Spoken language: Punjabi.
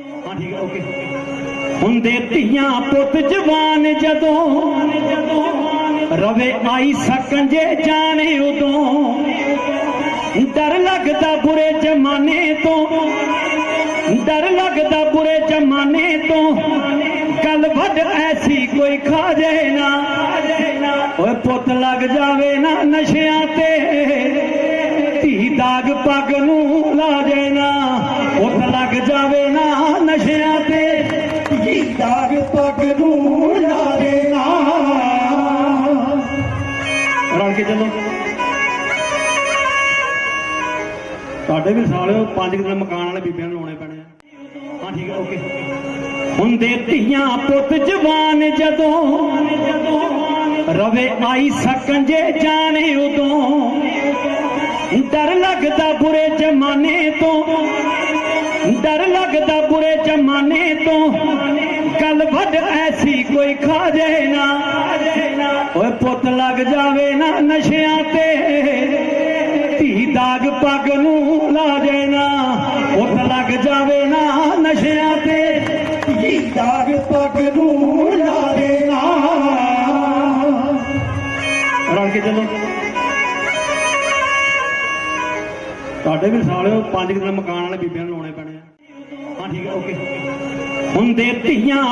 ਹਾਂ, ਠੀਕ ਹੈ, ਓਕੇ। ਹੁੰਦੇ ਧੀਆਂ ਪੁੱਤ ਜਵਾਨ ਜਦੋਂ ਰਵੇ ਆਈ ਸਕਣ ਜੇ ਜਾਣੇ ਉਦੋਂ, ਡਰ ਲੱਗਦਾ ਬੁਰੇ ਜ਼ਮਾਨੇ ਤੋਂ, ਡਰ ਲੱਗਦਾ ਬੁਰੇ ਜ਼ਮਾਨੇ ਤੋਂ, ਗੱਲ ਵੱਡ ਐਸੀ ਕੋਈ ਖਾ ਜੇ ਨਾ, ਓਏ ਪੁੱਤ ਲੱਗ ਜਾਵੇ ਨਾ ਨਸ਼ਿਆਂ ਤੇ, ਧੀ ਦਾਗ ਪੱਗ ਨੂੰ ਲਾ ਜੇ ਨਾ, ਪੁੱਤ ਲੱਗ ਜਾਵੇ ਰਲ ਕੇ ਚੱਲੋ। ਤੁਹਾਡੇ ਵੀ ਸਾਲਿਓ ਪੰਜ ਦਿਨ ਮਕਾਨ ਵਾਲੇ ਬੀਬੀਆਂ ਨੂੰ ਲਾਉਣੇ ਪੈਣੇ ਆ। ਹਾਂ, ਠੀਕ ਹੈ ਓਕੇ। ਹੁੰਦੇ ਧੀਆਂ ਪੁੱਤ ਜਵਾਨ ਜਦੋਂ ਰਵੇ ਆਈ ਸਕਣ ਜੇ ਜਾਣੇ ਉਦੋਂ। ਡਰ ਲੱਗਦਾ ਬੁਰੇ ਜ਼ਮਾਨੇ ਤੋਂ। ਡਰ ਲੱਗਦਾ ਬੁਰੇ ਜ਼ਮਾਨੇ ਤੋਂ। ਗੱਲ ਵੱਡ ਐਸੀ ਕੋਈ ਖਾ ਜੇ ਨਾ। ਓਏ ਪੁੱਤ ਲੱਗ ਜਾਵੇ ਨਾ ਨਸ਼ਿਆਂ ਤੇ। ਧੀ ਦਾਗ ਪੱਗ ਨੂੰ ਲਾ ਜੇ ਨਾ ਪੁੱਤ ਲੱਗ ਜਾਵੇ ਨਾ ਨਸ਼ਿਆਂ ਤੇ। ਧੀ ਦਾਗ ਪੱਗ ਨੂੰ ਲਾ ਦੇ ਨਾ ਰਲ ਕੇ ਚੱਲੋ। ਤੁਹਾਡੇ ਵੀ ਸਾਲਿਓ ਪੰਜ ਦਿਨ ਮਕਾਨ ਵਾਲੇ ਬੀਬੀਆਂ ਨੂੰ ਲਾਉਣੇ ਪੈਣੇ ਆ। ਹਾਂ, ਠੀਕ ਹੈ ਓਕੇ। ਹੁੰਦੇ ਧੀਆਂ